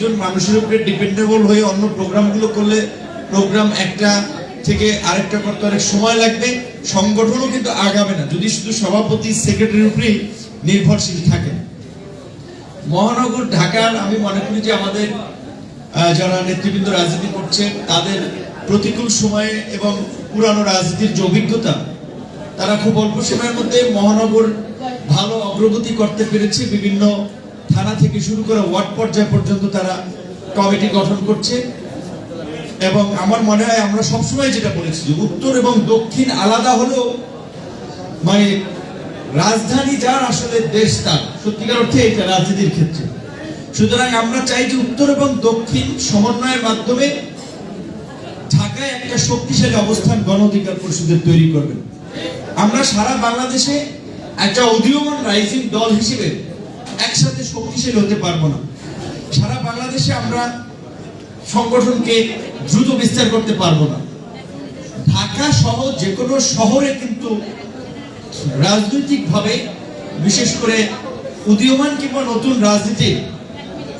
একজন মানুষের উপরে ডিপেন্ডেবল হয়ে অন্য প্রোগ্রামগুলো করলে প্রোগ্রাম একটা থেকে আরেকটা করতে অনেক সময় লাগবে। সংগঠনও কিন্তু আগাবে না, যদি শুধু সভাপতি সেক্রেটারির উপরেই নির্ভরশীল থাকে। মহানগর, ঢাকার আমি মনে করি যে আমাদের যারা নেতৃবৃন্দ রাজনীতি করছে তাদের প্রতিকূল সময়ে এবং পুরানো রাজনীতির যে অভিজ্ঞতা, তারা খুব অল্প সময়ের মধ্যে মহানগর ভালো অগ্রগতি করতে পেরেছে বিভিন্ন থানা থেকে শুরু করে ওয়ার্ড পর্যায় পর্যন্ত তারা কমিটি গঠন করছে। এবং আমার মনে হয় আমরা সবসময় যেটা বলেছি যে উত্তর এবং দক্ষিণ আলাদা হলেও মানে রাজধানী যার আসলে দেশ তার। সত্যিকার অর্থে এটা রাজনীতির ক্ষেত্রে। সুতরাং আমরা চাই যে উত্তর এবং দক্ষিণ সমন্বয়ের মাধ্যমে ঢাকায় একটা শক্তিশালী অবস্থান গণ অধিকার পরিষদের তৈরি করবেন। আমরা সারা বাংলাদেশে একটা উদীয়মান রাইজিং দল হিসেবে একসাথে শক্তিশালী হতে পারব না। সারা বাংলাদেশে আমরা সংগঠনকে দ্রুত বিস্তার করতে পারব না। ঢাকা সহ যে কোনো শহরে কিন্তু রাজনৈতিকভাবে, বিশেষ করে উদীয়মান কিংবা নতুন রাজনীতি,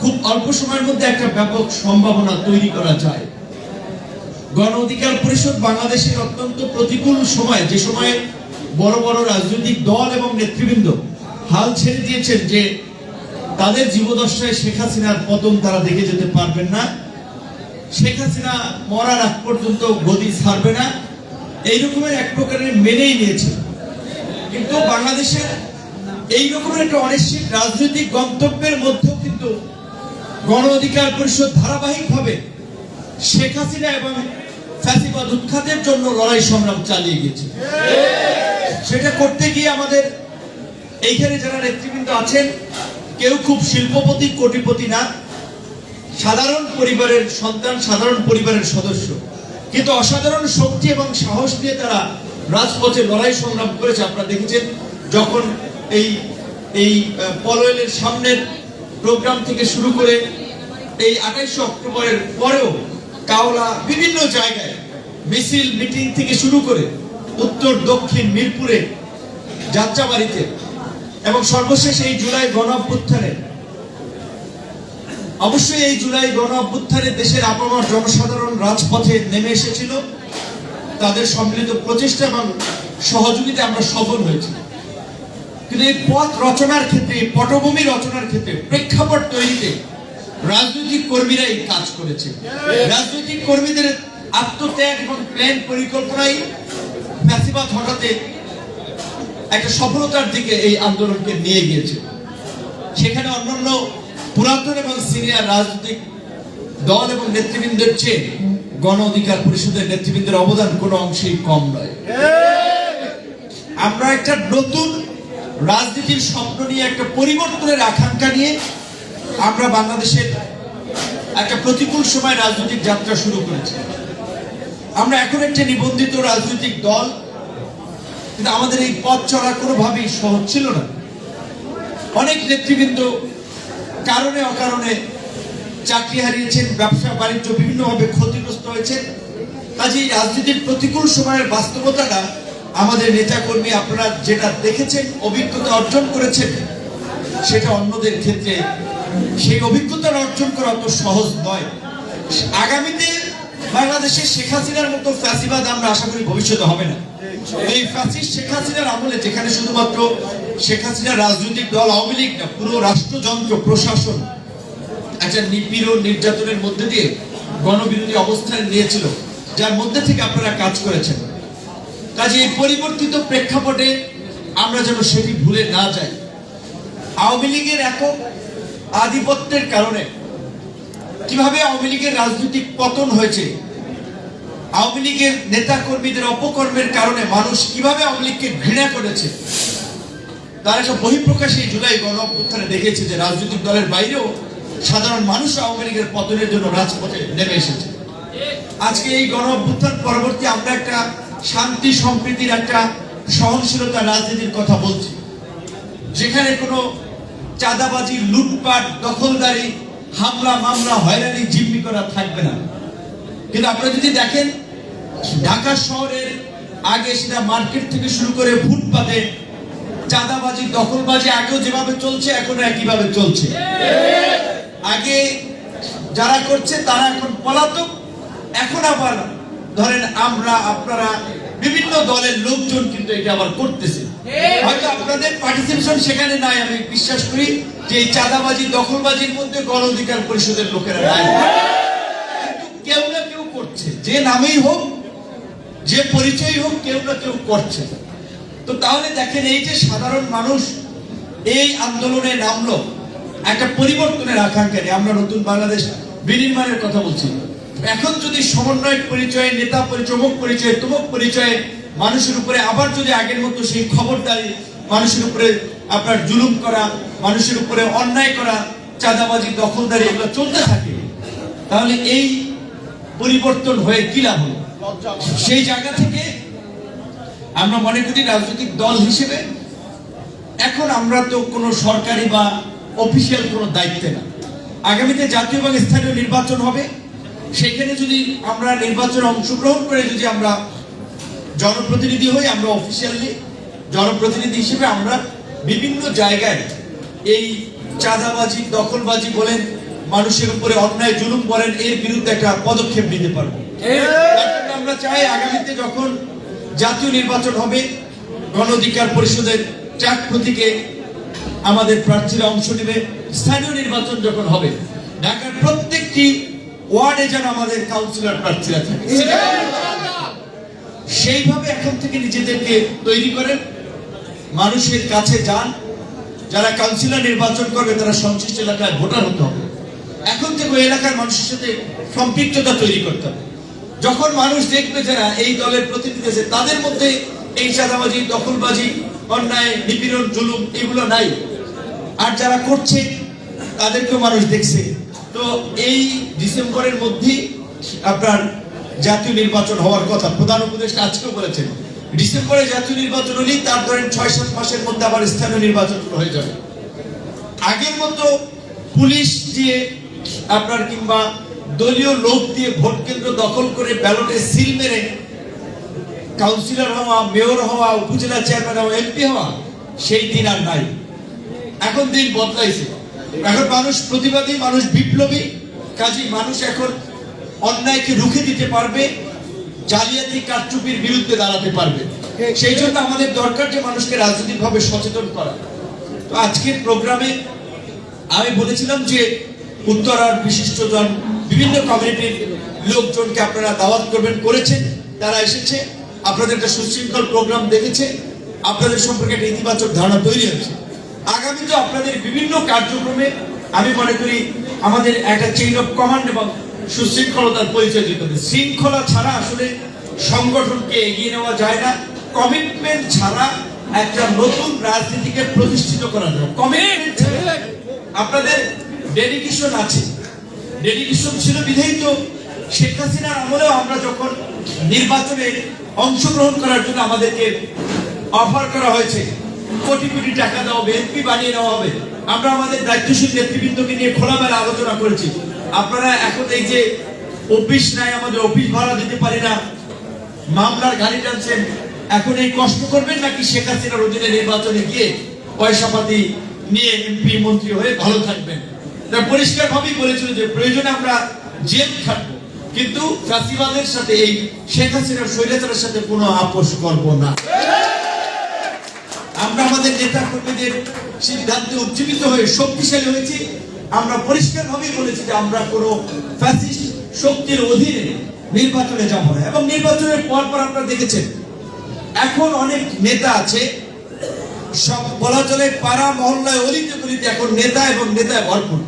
খুব অল্প সময়ের মধ্যে একটা ব্যাপক সম্ভাবনা তৈরি করা যায়। গণ অধিকার পরিষদ বাংলাদেশের অত্যন্ত প্রতিকূল সময়, যে সময়ে বড় বড় রাজনৈতিক দল এবং নেতৃবৃন্দ হাল ছেড়ে দিয়েছেন যে তাদের জীবদশায় শেখ হাসিনার পতন তারা দেখে যেতে পারবেন না। শেখ হাসিনা মরার আগ পর্যন্ত গদি ছাড়বে না। এই রকমের এক প্রকারের মেনেই নিয়েছে কিন্তু বাংলাদেশের এই রকমের একটা অনিশ্চিত রাজনৈতিক গন্তব্যের মধ্যেও কিন্তু গণ অধিকার পরিষদ ধারাবাহিকভাবে শেখ হাসিনা এবং ফ্যাসিবাদ উৎখাতের জন্য লড়াই সংগ্রাম চালিয়ে গেছে সেটা করতে গিয়ে আমাদের এইখানে যারা নেতৃবৃন্দ আছেন, কেউ খুব শিল্পপতি, কোটিপতি না। সাধারণ পরিবারের সন্তান, সাধারণ পরিবারের সদস্য। কিন্তু অসাধারণ শক্তি এবং সাহস দিয়ে তারা রাজপথে লড়াই সংগ্রাম করেছে। আপনারা দেখেছেন, যখন এই এই পলয়েলের সামনের প্রোগ্রাম থেকে শুরু করে এই আঠাইশে অক্টোবরের পরেও কাওলা বিভিন্ন জায়গায় মিছিল, মিটিং থেকে শুরু করে উত্তর, দক্ষিণ, মিরপুরে যাত্রাবাড়িতে এবং সর্বশেষ এই জুলাই গণ অভ্যুত্থানে, অবশ্যই এই জুলাই গণ অভ্যুত্থানে দেশের আপামর জনসাধারণ রাজপথে নেমে এসেছিল। তাদের সম্মিলিত প্রচেষ্টা এবং সহযোগিতা আমরা সফল হয়েছি। কিন্তু এই পথ রচনার ক্ষেত্রে পটভূমি রচনার ক্ষেত্রে, প্রেক্ষাপট তৈরিতে রাজনৈতিক কর্মীরাই কাজ করেছে। রাজনৈতিক কর্মীদের আত্মত্যাগ এবং প্ল্যান পরিকল্পনাই ফ্যাসিবাদ হঠাতে একটা সফলতার দিকে এই আন্দোলনকে নিয়ে গিয়েছে। সেখানে অন্যান্য পুরাতন এবং সিনিয়র রাজনৈতিক দল এবং নেতৃবৃন্দের চেয়ে গণ অধিকার পরিষদের নেতৃবৃন্দের অবদান কোনো অংশেই কম নয়। আমরা একটা নতুন রাজনীতির স্বপ্ন নিয়ে, একটা পরিবর্তনের আকাঙ্ক্ষা নিয়ে আমরা বাংলাদেশের একটা প্রতিকূল সময় রাজনৈতিক যাত্রা শুরু করেছি। আমরা এখন একটা নিবন্ধিত রাজনৈতিক দল কিন্তু আমাদের এই পথ চলা কোনোভাবেই সহজ ছিল না। অনেক নেতৃবৃন্দ কারণে অকারণে চাকরি হারিয়েছেন, ব্যবসা, বাণিজ্য বিভিন্নভাবে ক্ষতিগ্রস্ত হয়েছেন। কাজেই রাজনীতির প্রতিকূল সময়ের বাস্তবতাটা আমাদের নেতাকর্মী আপনারা যেটা দেখেছেন, অভিজ্ঞতা অর্জন করেছেন, সেটা অন্যদের ক্ষেত্রে সেই অভিজ্ঞতা অর্জন করা অত সহজ নয়। আগামীতে বাংলাদেশে শেখ হাসিনার মতো ফ্যাসিবাদ আমরা আশা করি ভবিষ্যতে হবে না। এই ফ্যাসিস্ট শেখ হাসিনার আমলে যেখানে শুধুমাত্র শেখ হাসিনার রাজনৈতিক দল, আওয়ামী লীগ না, পুরো রাষ্ট্রযন্ত্র, প্রশাসন একটা নিপীড়ন, নির্যাতনের মধ্যে দিয়ে গণবিরোধী অবস্থান নিয়েছিল, যার মধ্যে থেকে আপনারা কাজ করেছেন। কাজে এই পরিবর্তিত প্রেক্ষাপটে আমরা যেন সেটি ভুলে না যাই। আওয়ামী লীগের একক আধিপত্যের কারণে কীভাবে আওয়ামী লীগের রাজনৈতিক পতন হয়েছে? আওয়ামী লীগের নেতা কর্মীদের অপকর্মের কারণে মানুষ কীভাবে আওয়ামী লীগকে ঘৃণা করেছে? তার একটা বহিঃপ্রকাশ জুলাই গণ অভ্যুত্থানে দেখেছে যে রাজনৈতিক দলের বাইরেও সাধারণ মানুষ আওয়ামী লীগের পতনের জন্য রাজপথে নেমে এসেছে। আজকে এই গণ অভ্যুত্থান পরবর্তী আমরা একটা শান্তি, সম্প্রীতির একটা সহনশীলতা রাজনীতির কথা বলছি। যেখানে কোনো চাঁদাবাজি, লুটপাট, দখলদারি হামলা, মামলা, হয়রানি, জিম্মি করা থাকবে না। কিন্তু আপনারা যদি দেখেন, ঢাকা শহরের আগে সেটা মার্কেট থেকে শুরু করে ফুটপাতে চাঁদাবাজি, দখলবাজি আগেও যেভাবে চলছে, এখনও একইভাবে চলছে। আগে যারা করছে, তারা এখন পলাতক। এখন আবার ধরেন আমরা, আপনারা বিভিন্ন দলের লোকজন কিন্তু এটা আবার করতেছে। হয়তো আপনাদের পার্টিসিপেশন সেখানে নাই, আমি বিশ্বাস করি। যে এই চাঁদাবাজি, দখলবাজির মধ্যে গণ অধিকার পরিষদের লোকেরা নাই। কেউ না কেউ করছে। যে নামেই হোক, যে পরিচয় হোক, কেউ না কেউ করছে। তো তাহলে দেখেন, এই যে সাধারণ মানুষ এই আন্দোলনে নামলো, একটা পরিবর্তনের আকাঙ্ক্ষা নিয়ে আমরা নতুন বাংলাদেশ বিনির্মাণের কথা বলছি। এখন যদি সমন্বয় পরিচয়ে, নেতা পরিচয়, অমুক পরিচয়, তমুক পরিচয়ে মানুষের উপরে, আবার যদি আগের মতো সেই খবরদারি মানুষের উপরে আপনার জুলুম করা, মানুষের উপরে অন্যায় করা, চাঁদাবাজি, দখলদারি এগুলো চলতে থাকে। তাহলে এই পরিবর্তন হয়ে কি লাভ সেই জায়গা থেকে আমরা মনে করি রাজনৈতিক দল হিসেবে এখন আমরা তো কোনো সরকারি বা অফিসিয়াল কোনো দায়িত্বে না। আগামীতে জাতীয় এবং স্থানীয় নির্বাচন হবে। সেখানে যদি আমরা নির্বাচনে অংশগ্রহণ করে যদি আমরা জনপ্রতিনিধি হই, আমরা অফিসিয়ালি জনপ্রতিনিধি হিসেবে আমরা বিভিন্ন জায়গায় এই চাঁদাবাজি দখলবাজি বলেন মানুষের উপরে অন্যায় জুলুম করেন এর বিরুদ্ধে একটা পদক্ষেপ নিতে পারব। আমরা চাই আগামীতে যখন জাতীয় নির্বাচন হবে গণ অধিকার পরিষদের চার প্রতীকে আমাদের প্রার্থীরা অংশ নেবে। স্থানীয় নির্বাচন যখন হবে ঢাকার প্রত্যেকটি ওয়ার্ডে যেন আমাদের কাউন্সিলর প্রার্থীরা থাকে। সেইভাবে এখন থেকে নিজেদেরকে তৈরি করেন। মানুষের কাছে যান, যারা কাউন্সিলর নির্বাচন করবে, তারা সংশ্লিষ্ট এলাকায় ভোটার হতে হবে। এখন থেকে ওই এলাকার মানুষের সাথে সম্পৃক্ততা তৈরি করতে হবে। যখন মানুষ দেখবে যারা এই দলের প্রতিনিধি আছে, তাদের মধ্যে এই চাঁদাবাজি, দখলবাজি, অন্যায়, নিপীড়ন, জুলুম, এগুলো নাই। আর যারা করছে, তাদেরকেও মানুষ দেখছে। তো এই ডিসেম্বরের মধ্যেই আপনার জাতীয় নির্বাচন হওয়ার কথা প্রধান উপদেষ্টা আজকেও বলেছেন। ডিসেম্বরে জাতীয় নির্বাচন হলেই তার ধরেন ছয়, সাত মাসের মধ্যে আবার স্থানীয় নির্বাচন হয়ে যাবে। আগের মতো পুলিশ দিয়ে আপনার কিংবা দলীয় লোক দিয়ে ভোট কেন্দ্র দখল করে ব্যালটে সিল মেরে কাউন্সিলর হওয়া, মেয়র হওয়া, উপজেলা চেয়ারম্যান হওয়া, এমপি হওয়া, সেই দিন আর নাই। এখন দিন বদলাইছে। এখন মানুষ প্রতিবাদী, মানুষ বিপ্লবী কাজী মানুষ এখন অন্যায়কে রুখে দিতে পারবে। জালিয়াতি কারচুপির বিরুদ্ধে দাঁড়াতে পারবে। সেই জন্য আমাদের দরকার যে মানুষকে রাজনৈতিকভাবে সচেতন করা। তো আজকের প্রোগ্রামে আমি বলেছিলাম যে উত্তরার বিশিষ্টজন বিভিন্ন কমিউনিটির লোকজনকে আপনারা দাওয়াত করবেন করেছেন তারা এসেছে আপনাদের একটা সুশৃঙ্খল প্রোগ্রাম দেখেছে আপনাদের সম্পর্কে একটা ইতিবাচক ধারণা তৈরি হয়েছে। আগামীতে আপনাদের বিভিন্ন কার্যক্রমে আমি মনে করি আমাদের একটা চেইন অফ কমান্ড এবং সুশৃঙ্খলতার পরিচয় দিতে হবে। শৃঙ্খলা ছাড়া আসলে সংগঠনকে এগিয়ে নেওয়া যায় না। কমিটমেন্ট ছাড়া একটা নতুন রাজনীতিকে প্রতিষ্ঠিত করা যায়। কমিটমেন্ট আপনাদের ডেডিকেশন আছে। ডেডিকেশন ছিল বিধায়ী তো শেখ হাসিনার আমলেও আমরা যখন নির্বাচনে অংশগ্রহণ করার জন্য আমাদেরকে অফার করা হয়েছে, কোটি কোটি টাকা দেওয়া হবে এমপি বানিয়ে নেওয়া হবে, আমরা আমাদের দায়িত্বশীল নেতৃবৃন্দকে নিয়ে খোলামেলা আলোচনা করেছি। আপনারা এখন এই যে অফিস নাই, আমাদের অফিস ভাড়া দিতে পারি না, মামলার গাড়ি টানছেন, এখন এই কষ্ট করবেন নাকি শেখ হাসিনার অধীনে নির্বাচনে গিয়ে পয়সা পাতি নিয়ে এমপি মন্ত্রী হয়ে ভালো থাকবেন? পরিষ্কার ভাবেই বলেছিল যে প্রয়োজনে আমরা জেল খাটবো, কিন্তু চাষিবাদের সাথে এই শেখ হাসিনার স্বৈরাচারের সাথে কোনো আপোষ করব না। আমরা আমাদের নেতা কর্মীদের সিদ্ধান্তে উজ্জীবিত হয়ে শক্তিশালী হয়েছি। আমরা পরিষ্কার ভাবেই বলেছি যে আমরা কোনো ফ্যাসিস্ট শক্তির অধীনে নির্বাচনে যাব না। এবং নির্বাচনের পর পর আপনারা দেখেছেন, এখন অনেক নেতা আছে, সব বলা চলে পাড়া মহল্লায় অলিতে গলিতে এখন নেতা এবং নেতায় ভরপুর।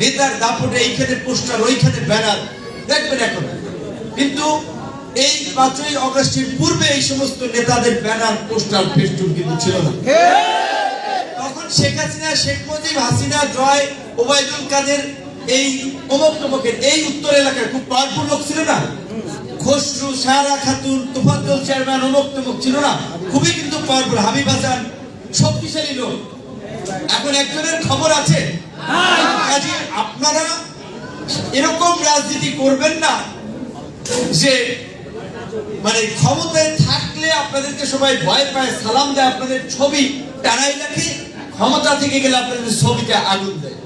নেতার দাপটে এইখানে পোস্টার, ওইখানে ব্যানার, দেখবেন এখন। কিন্তু এই পাঁচই অগস্টের পূর্বে এই সমস্ত নেতাদের ব্যানার, পোস্টার ফেস্টুন কিন্তু ছিল না। শেখ হাসিনা, শেখ মুজিব, হাসিনা, জয়, ওবায়দুল কাদের, এই অমুক এই উত্তর এলাকায় খুব পাওয়ারফুল লোক ছিল না? খসরু, সারা খাতুন, তোফাজ্জল চেয়ারম্যান অমুক ছিল না? খুবই কিন্তু পাওয়ারফুল হাবিব হাসান, শক্তিশালী লোক। এখন একজনের খবর আছে। কাজে, আপনারা এরকম রাজনীতি করবেন না যে মানে ক্ষমতায় থাকলে আপনাদেরকে সবাই ভয় পায়, সালাম দেয়, আপনাদের ছবি টানাই রাখে ক্ষমতা থেকে গেলে আপনাদের ছবিতে আগুন দেয়।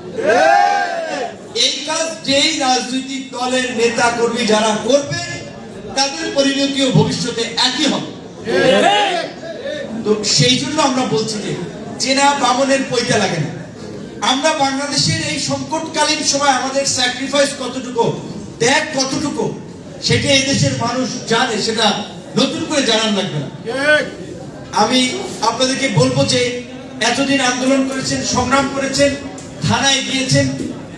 এই কাজ যেই রাজনৈতিক দলের নেতা কর্মী যারা করবে, তাদের পরিণতিও ভবিষ্যতে একই হবে। তো সেই জন্য আমরা বলছি যে, চেনা বামনের পৈতা লাগে না। আমরা বাংলাদেশের এই সংকটকালীন সময় আমাদের স্যাক্রিফাইস কতটুকু, ত্যাগ কতটুকু, সেটা এই দেশের মানুষ জানে, সেটা নতুন করে জানার লাগবে না। আমি আপনাদেরকে বলব যে এতদিন আন্দোলন করেছেন, সংগ্রাম করেছেন, থানায় গিয়েছেন,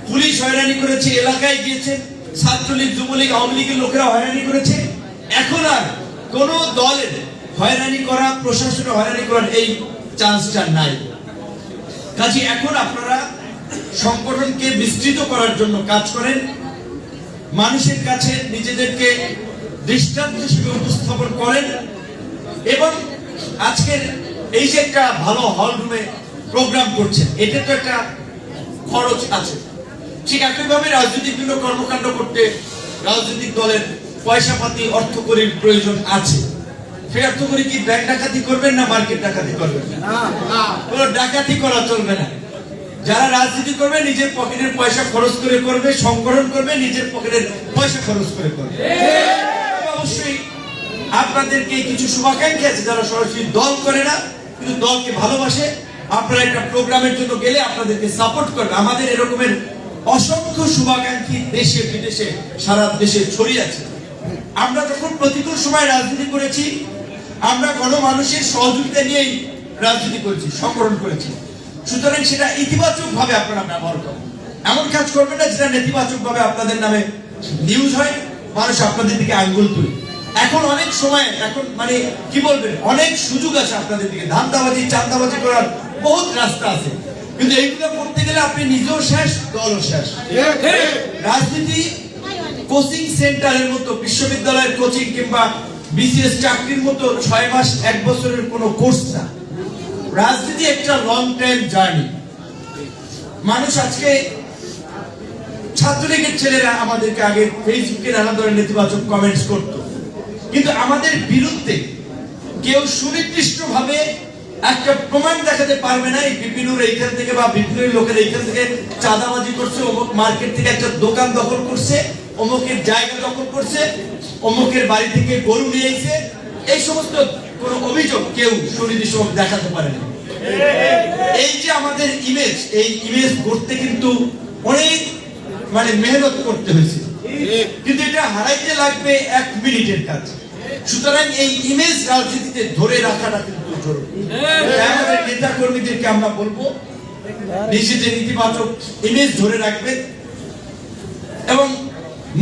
পুলিশ হয়রানি করেছে, এলাকায় গিয়েছেন, ছাত্রলীগ, যুবলীগ, আওয়ামী লীগের লোকেরা হয়রানি করেছে। এখন আর কোন দলের হয়রানি করা প্রশাসনে হয়রানি করার এই চান্সটা নাই। কাজে এখন আপনারা সংগঠনকে বিস্তৃত করার জন্য কাজ করেন। মানুষের কাছে নিজেদেরকে দৃষ্টান্ত হিসেবে উপস্থাপন করেন। এবং আজকের এই যে একটা ভালো হল রুমে প্রোগ্রাম করছেন এটা তো একটা খরচ আছে। ঠিক একইভাবে রাজনৈতিক বিভিন্ন কর্মকাণ্ড করতে রাজনৈতিক দলের পয়সা পাতি অর্থ করির প্রয়োজন আছে। সেই অর্থ করি কি ব্যাংক ডাকাতি করবেন না মার্কেট ডাকাতি করবেন? কোনো ডাকাতি করা চলবে না। যারা রাজনীতি করবে নিজের পকেটের পয়সা খরচ করে করবে সংগঠন করবে নিজের পকেটের পয়সা খরচ করে করবে। তবে অবশ্যই আপনাদেরকে কিছু শুভাকাঙ্ক্ষী আছে যারা সরাসরি দল করে না কিন্তু দলকে ভালোবাসে, আপনারা একটা প্রোগ্রামের জন্য গেলে আপনাদেরকে সাপোর্ট করবে। আমাদের এরকমের অসংখ্য শুভাকাঙ্ক্ষী দেশে, বিদেশে, সারা দেশে ছড়িয়ে আছে। আমরা যখন প্রতিকূল সময় রাজনীতি করেছি, আমরা গণমানুষের সহযোগিতা নিয়েই রাজনীতি করেছি, সংগঠন করেছি। সুতরাং সেটা ইতিবাচক ভাবে আপনারা ব্যবহার করেন। এমন কাজ করবেন না যেটা নেতিবাচক ভাবে আপনাদের নামে নিউজ হয়, মানুষ আপনাদের দিকে আঙ্গুল তুলে। এখন অনেক সময়, এখন মানে কি বলবেন, অনেক সুযোগ আছে আপনাদের দিকে। ধান্দাবাজি চান্দাবাজি করার বহুত রাস্তা আছে। কিন্তু এইগুলো করতে গেলে আপনি নিজেও শেষ, দলও শেষ। রাজনীতি কোচিং সেন্টারের মতো, বিশ্ববিদ্যালয়ের কোচিং কিংবা বিসিএস চাকরির মতো ছয় মাস, এক বছরের কোনো কোর্স না। রাজনীতি একটা লং টাইম জার্নি মানুষ আজকে ছাত্রলীগের ছেলেরা আমাদেরকে আগে ফেসবুকে নানা ধরনের নেতিবাচক কমেন্টস করত। কিন্তু আমাদের বিরুদ্ধে কেউ সুনির্দিষ্ট ভাবে একটা প্রমাণ দেখাতে পারবে না এই বিপিনুর এইখান থেকে বা বিপিনুর লোকের এইখান থেকে চাঁদাবাজি করছে, অমুক মার্কেট থেকে একটা দোকান দখল করছে, অমুকের জায়গা দখল করছে, অমুকের বাড়ি থেকে গরু নিয়ে এসে এই সমস্ত কোন অভিযোগ কেউ সুনির্দিষ্ট দেখাতে পারে না। এই যে আমাদের ইমেজ এই ইমেজ করতে কিন্তু অনেক মানে মেহনত করতে হয়েছে। কিন্তু এটা হারাইতে লাগবে এক মিনিটের কাজ। সুতরাং এই ইমেজ রাজনীতিতে ধরে রাখাটা কিন্তু জরুরি। আমাদের নেতা কর্মীদেরকে আমরা বলব নিজেদের ইতিবাচক ইমেজ ধরে রাখবেন এবং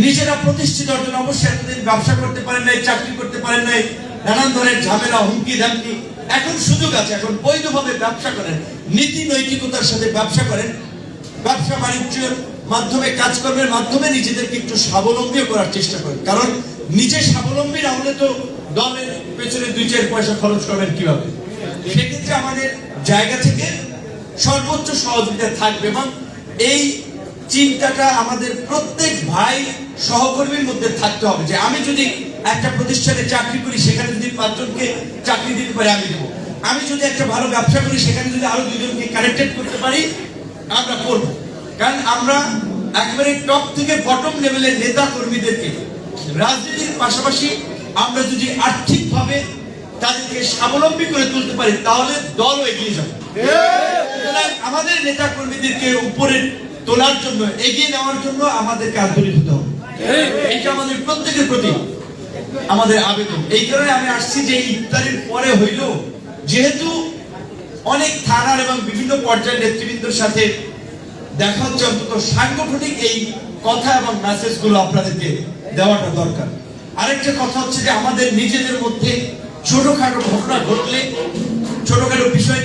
নিজেরা প্রতিষ্ঠিত অর্জন অবশ্যই এতদিন ব্যবসা করতে পারেন নাই চাকরি করতে পারেন নাই নানান ধরনের ঝামেলা হুমকি ধামকি। এখন সুযোগ আছে এখন বৈধভাবে ব্যবসা করেন নীতি নৈতিকতার সাথে ব্যবসা করেন। ব্যবসা বাণিজ্যের মাধ্যমে, কাজকর্মের মাধ্যমে নিজেদেরকে একটু স্বাবলম্বী করার চেষ্টা করেন। কারণ নিজে স্বাবলম্বী না হলে তো দলের পেছনে দুই চার পয়সা খরচ করবেন কীভাবে? সেক্ষেত্রে আমাদের জায়গা থেকে সর্বোচ্চ সহযোগিতা থাকবে এবং এই চিন্তাটা আমাদের প্রত্যেক ভাই সহকর্মীর মধ্যে থাকতে হবে যে আমি যদি একটা প্রতিষ্ঠানে চাকরি করি, সেখানে যদি পাঁচজনকে চাকরি দিতে পারি, আমি দেবো। আমি যদি একটা ভালো ব্যবসা করি, সেখানে যদি আরও দুজনকে কানেক্টেড করতে পারি, আমরা করব। কারণ আমরা একেবারে টপ থেকে বটম লেভেলের নেতা কর্মীদেরকে রাজনীতির পাশাপাশি আমরা যদি আর্থিকভাবে তাদেরকে স্বাবলম্বী করে তুলতে পারি, তাহলে দলও এগিয়ে যাবে। আমাদের নেতা কর্মীদেরকে উপরে তোলার জন্য, এগিয়ে নেওয়ার জন্য আমাদেরকে আন্তরিক হতে হবে এইটা আমাদের প্রত্যেকের প্রতি আমাদের আবেদন। এই কারণে আমি আসছি যে ইফতারের পরে হইল যেহেতু অনেক থানার এবং বিভিন্ন পর্যায়ের নেতৃবৃন্দের সাথে দেখা হচ্ছে অন্তত সাংগঠনিক এই কথা এবং মেসেজগুলো আপনাদেরকে দেওয়াটা দরকার। আরেকটা কথা হচ্ছে যে আমাদের নিজেদের মধ্যে ছোটখাটো ঘটনা ঘটলে, ছোটখাটো বিষয়